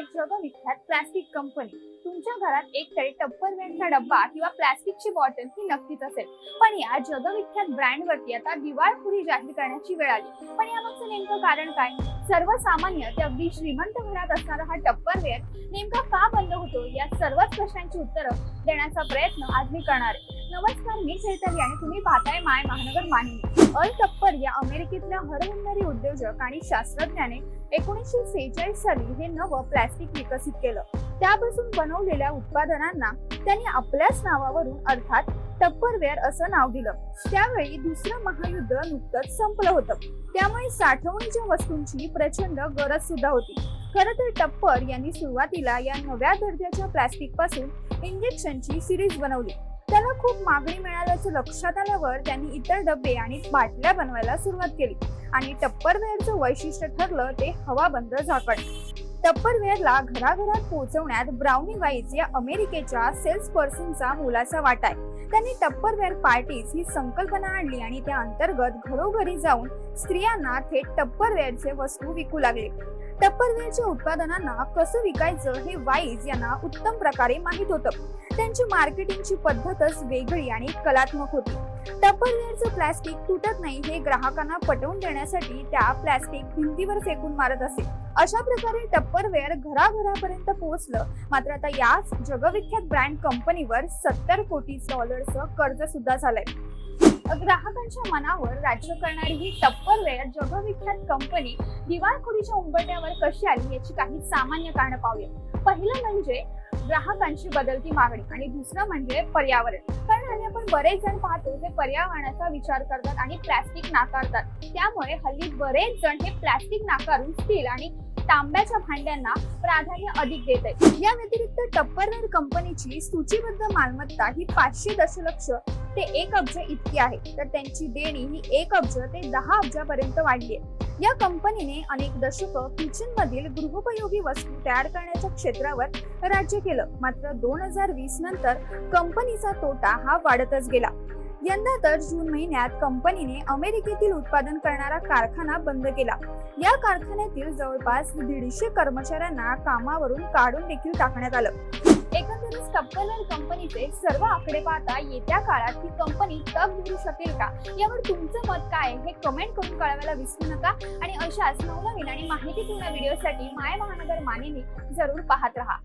एक जगविख्यात plastic company तुमच्या घरात एक तरी टप्परवेअरचा डब्बा किंवा प्लास्टिकची बॉटल ही नक्कीच असेल. पण या जगविख्यात ब्रँडवरती आता दिवाळखोरी जाहीर करण्याची वेळ आली. पण यामागचं नेमकं कारण काय? सर्वसामान्य ते अगदी श्रीमंत घरात असणारा हा टप्परवेअर नेमका का बंद होतो? या सर्वच प्रश्नांची उत्तरं देण्याचा प्रयत्न आज मी करणार आहे. नमस्कार मी चैतली आणि तुम्ही पाहताय माय महानगर मानिनी. अल टप्पर या अमेरिकेतल्या हरहुन्नरी उद्योजक आणि शास्त्रज्ञाने एकोणीसशे सेहेचाळीस साली हे नवं प्लॅस्टिक विकसित केलं. त्यापासून बनवलेल्या उत्पादनांना त्यांनी आपल्याच नावावरून अर्थात टप्परवेअर असं नाव दिलं. त्यावेळी दुसरं महायुद्ध नुकतंच संपलं होतं. त्यामुळे साठवणीच्या वस्तूंची प्रचंड गरज सुद्धा होती. खरं तर टप्पर यांनी सुरुवातीला या नव्या दर्जाच्या प्लॅस्टिकपासून इंजेक्शनची सिरीज बनवली. त्याला खूप मागणी मिळाल्याचं लक्षात आल्यावर त्यांनी इतर डबे आणि बाटल्या बनवायला सुरुवात केली. आणि टप्परवेअरचं वैशिष्ट्य ठरलं ते हवाबंद झाकण. टप्परवेअरला घराघरात पोहोचवण्यात ब्राउनी वाईज या अमेरिकेच्या सेल्स पर्सनचा मोलाचा वाटा आहे. त्यांनी टप्परवेअर पार्टीज ही संकल्पना आणली आणि त्या अंतर्गत घरोघरी जाऊन स्त्रियांना थेट टप्परवेअरचे वस्तू विकू लागले. टप्परवेअरच्या उत्पादनांना कसं विकायचं हे वाईज यांना उत्तम प्रकारे माहीत होतं. त्यांची मार्केटिंगची पद्धतच वेगळी आणि कलात्मक होती. टप्परवेअरचं प्लॅस्टिक तुटत नाही हे ग्राहकांना पटवून देण्यासाठी त्या प्लॅस्टिक भिंतीवर फेकून मारत असे. अशा प्रकारे टप्परवेअर घराघरापर्यंत पोहोचलं. मात्र आता याच जगविख्यात ब्रँड कंपनीवर सत्तर कोटी डॉलरचं कर्ज सुद्धा झालंय. ग्राहकांच्या मनावर राज्य करणारी ही टप्परवेअर जगविख्यात कंपनी दिवाळखोरीच्या उंबरट्यावर कशी आली याची काही सामान्य कारणं पाहूया. पहिलं म्हणजे ग्राहकांची बदलती मागणी. आणि दुसरं म्हणजे पर्यावरण. कारण हल्ली आपण बरेच जण पाहतो जे पर्यावरणाचा विचार करतात आणि प्लॅस्टिक नाकारतात. त्यामुळे हल्ली बरेच जण हे प्लॅस्टिक नाकारून स्टील आणि तांब्याच्या भांड्यांना प्राधान्य अधिक देत आहे या व्यतिरिक्त टप्परवेअर कंपनीची सूचीबद्ध मालमत्ता ही पाचशे दशलक्ष ते एक अब्ज इतकी आहे. तर त्यांची देणी ही एक अब्ज ते दहा अब्जापर्यंत वाढली आहे. या कंपनीने अनेक दशकं किचन मधील गृहोपयोगी वस्तू तयार करण्याच्या क्षेत्रावर राज्य केलं. मात्र दोन हजार वीस नंतर कंपनीचा तोटा हा वाढतच गेला. यंदा तर जून महिन्यात कंपनीने अमेरिकेतील उत्पादन करणारा कारखाना बंद केला. या कारखान्यातील जवळपास दीडशे कर्मचाऱ्यांना कामावरून काढून देखील टाकण्यात आलं. एकंदरीत स्टपकलर कंपनीचे सर्व आकडे पाहता येत्या काळात ही कंपनी तग धरू शकेल का? यावर तुमचं मत काय हे कमेंट करून कळवायला विसरू नका. आणि अशाच नवनवीन आणि माहितीपूर्ण व्हिडिओसाठी माय महानगर मानेने जरूर पाहत राहा.